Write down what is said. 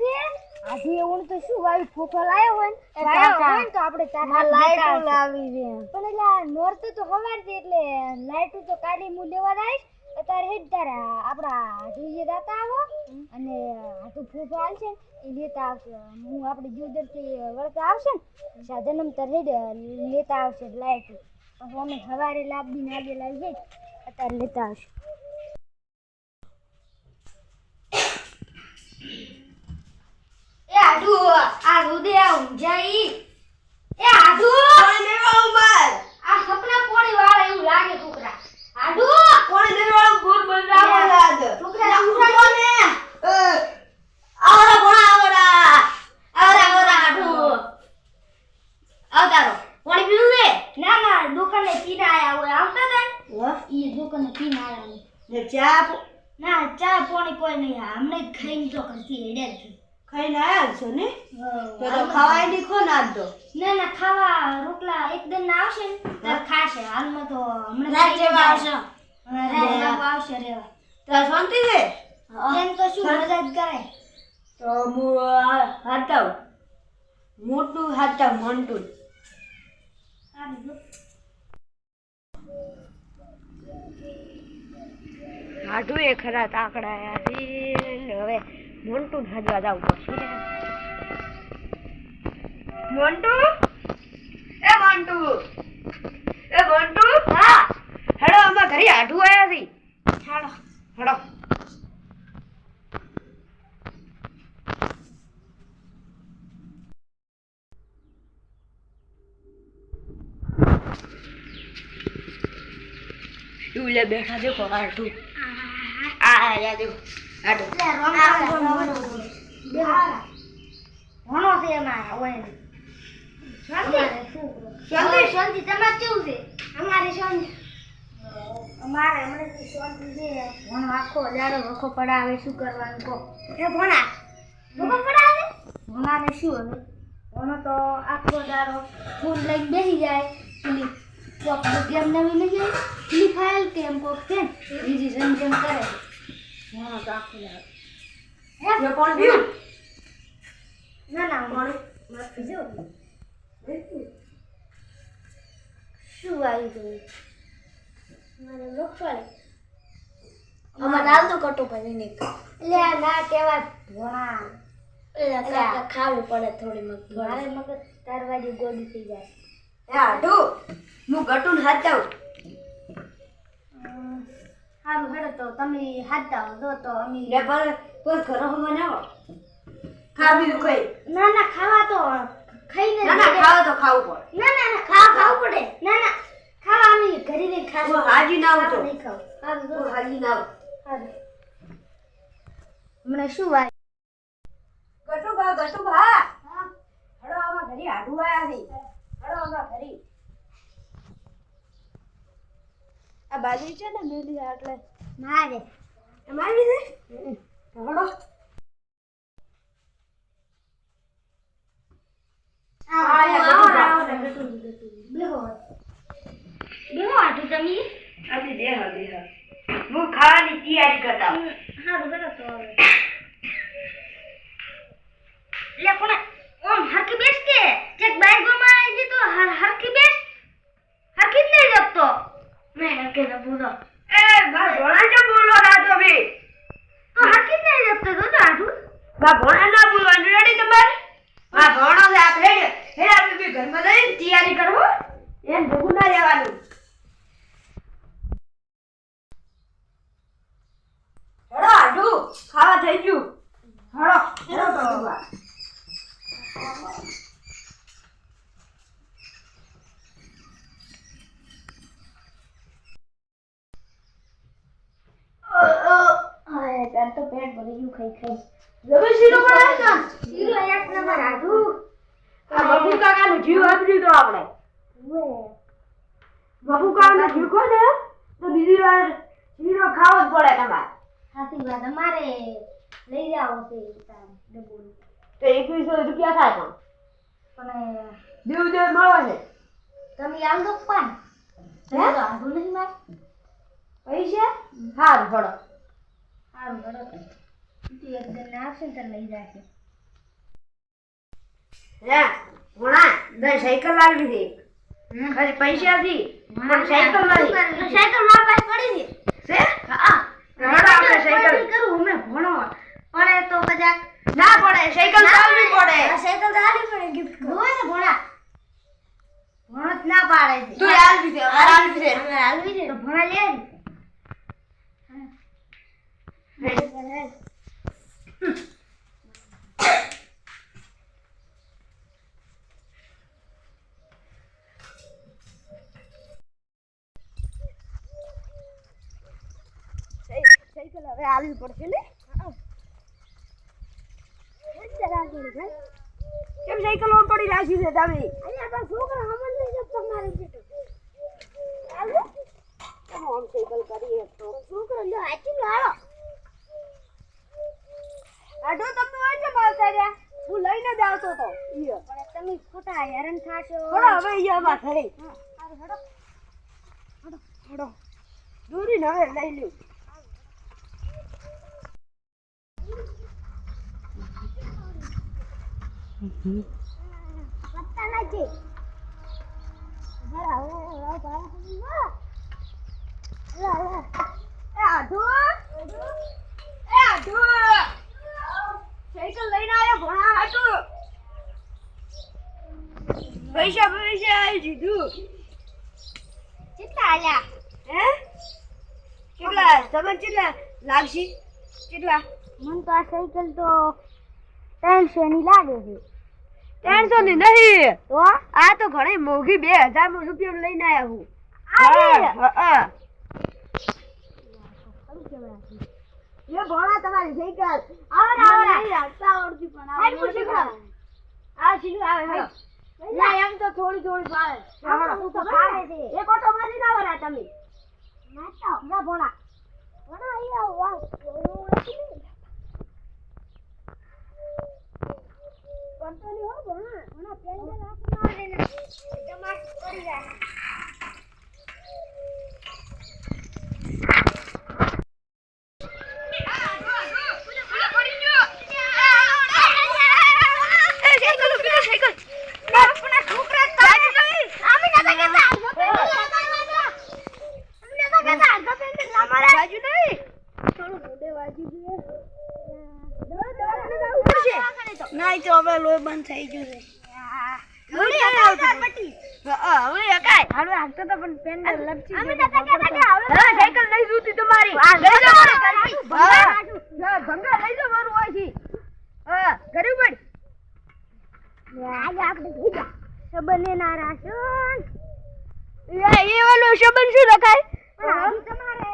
છે? આજે એવું તો શું વાવી ફોફો લાયો હોય ને? એ હોય ને તો આપણે ચાકા લાઈટો લાવી છે. પણ એટલે નોર્થ તો હવાર છે એટલે લાઈટું તો કાઢી હું લેવા આવીશ અત્યારે હેડ તારે આપણા જોઈએ દાતા આવો અને હાથું ફોફો હાલશે એ લેતા આવશે. હું આપણે જોદરથી વળતા આવશે ને સાધનમ તાર હેડ લેતા આવશે લાઈટ. અમે સવારે લાવી નાગે લાવી જઈશ અત્યારે લેતા આવશે એ આડુ આ રુદે એ આડુ કોણ લેવા ઉમર? આ સપના પોણી વાળા એવું લાગે છોકરા? આડુ કોણ લેવા ભૂત બનાવો લાગ છોકરા કોને આવરા ભણા આવરા આવરા આવરા આડુ આવતારો. કોણ પીવું છે? ના ના દુકાને પીને આયા હોય. આવતા તા ને વા ઈ દુકાને પીને આયા. ને ચા ના ચા પોણી કોઈ નહીં. હમણે ખાઈને તો કરતી હેડે છે. ખાઈને આવ્યા છો ને? તો તો ખાવાય નહીં ખો નાદ ના ના ખાવા રોટલા એકદમ ના આવશે ને ખાશે. હાલમાં તો હમણાં રાત જેવા આવશે. રાત આવશે રેવા. તો શાંતિ છે? એમ તો શું મદદ કરે તો હું આ મોટું હાથવ મોન્ટું હાડું એ ખરા તાકડા હવે મોન્ટું હાજવા જાવ પડશે મોન્ટુ એ મોન્ટુ એ મોન્ટુ હા હેડો અમાર ઘરે આઢું આયા છે હેડો હેડો લે બેઠા દેખો આઠું આ દેખો બેહારા. ઘણો છે હોય અમારે શું શાંતિ? શાંતિ તમારે કેવું છે? અમારે શાંતિ. અમારે હમણાંથી શાંતિ છે. ભણો આખો દાડો વખો પડાવે શું કરવાનું કહો. એ ભણા વખો પડાવે? ભણાને શું હવે? ભણો તો આખો દાડો ફોન લઈને બેસી જાય. પેલી કોક ગેમ નવી લઈ જાય? ફ્રી ફાયર કે કોક છે બીજી જેમ જેમ કરે. હે? કોણ ના ના મત પીજો શું આવી ગયું મારે મગફળી અમાર લાલ તો કટો પછી નહીં એટલે આ ના કેવા ભણા એટલે કાકા ખાવી પડે થોડી મારે મગફળી મગજ તારવાડી ગોડી થઈ જાય. હા હાડું હું ગટુન હાથ અમ, સારું હેડો તો તમે હાથ દાવ દો તો અમે લે પર પર ઘરો બનાવો ખા બીજું કઈ? ના ના ખાવા તો ખાઈને ના ના ખાવા તો ખાવું પડે. ના ના ના ખાવા ખાવું પડે. ના ના ખાવા અમે ઘરે ને ખાવું હાજી ના આવતો નહીં ખાવ. સારું દો હાજી ના આવું. મને શું વાત ગટુ બા ગટુ બા. હડો આમાં ઘરી હાડું આયા છે. હડો આમાં ઘરી આ બાજુ છે ને મેલી એટલે મારે. તમારી છે? હડો આવો આવો બેહો બેહો. આટું તમે આથી દે હા ખાવાની તૈયારી કરતા હા બરાબર તો લે કોને? ઓમ હરકી બેસ કે ચેક બાઈક ગોમાં આવી ગઈ તો હરકી બેસ હરકી જ નહીં જપતો એ બા ભોણા જો બોલો રાતો બી તો તો તો બા ભોણા ના બોલવાનું રેડી તમારે? બા છે આપ હેડ આપણે બી ઘરમાં જઈને તૈયારી કરવો? એમ ભૂગું ના રહેવાનું. હેડો આડુ ખાવા થઈ ગયું. હેડો હેડો તો બા અરે પેટ તો ગયું ખાઈ ખાઈ જમે શીરો બનાવે છે? શીરો એક નંબર આટું આ બબુ કાકાનું જીવ આપી તો આપણે. બબુ કાકાનું જીવ ખો ને તો બીજી વાર શીરો ખાવો જ પડે તમારે. સાચી વાત અમારે લઈ જાવ છે ડબ્બો તો એકવીસો રૂપિયા થાય પણ. દેવ દેવ મળે છે. તમે આવ દો પણ. હે? આધું નહીં માર પૈસા? સારું ફળો હાર તું એક જણ આવશે ને તને લઈ જશે હે ભણા દઈ સાયકલ લાવી દે ખાલી પૈસા થી પણ સાયકલ નહીં સાયકલ મારા પાસે પડી છે છે હા રડો આપણે સાયકલ કરું હમણાં ભણો પડે તો કદાચ ના પડે સાયકલ ચાલવી પડે સાયકલ તો પડે ગિફ્ટ હોય ને ભણા ભણો જ ના પાડે છે તું હાલવી દે હાલવી દે હાલવી છે તો ભણા લે સાયકલ હવે હાલવી પડશે ને કેમ સાયકલ ઓમ પડી રાખી છે તમે અહીંયા તો. છોકરા હમણાં નહીં જતો મારે બેટો કેમ સાયકલ કરીએ તો છોકરો લો આડો તમને હોય છે મારતા રહ્યા હું લઈને જ આવતો તો ઈયો. પણ તમે ખોટા હેરાન થાશો. થોડો હવે ઈયો માં ઘરે હડો હડો હડો. દૂરી હવે લઈ લ્યો. પત્તા નથી બરાબર હવે બરાબર એ આઢો એ આઢો સાયકલ લઈને આવ્યો ભણા હાટુ પૈસા પૈસા આવી દીધું કેટલા આલ્યા? હે? કેટલા? તમે કેટલા? લાગશે? કેટલા? મને તો આ સાયકલ તો ત્રણસો ની લાગે છે. ત્રણસો ની નહીં? તો આ તો ઘણી મોંઘી બે હજાર રૂપિયા લઈને આવ્યા હું. આ હા, ભણા તમારી સાયકલ. આવડતી પણ આ આવે. ના, એમ તો થોડી થોડી ભાવે. તો છે. એક ઓટો મારી ના વરા તમે. ના ભણા ભણા અહીંયા ના તો હવે લોહી બંધ થઈ ગયું છે. બંને ના એ ઓલો શબન શું લખાય? તમારે.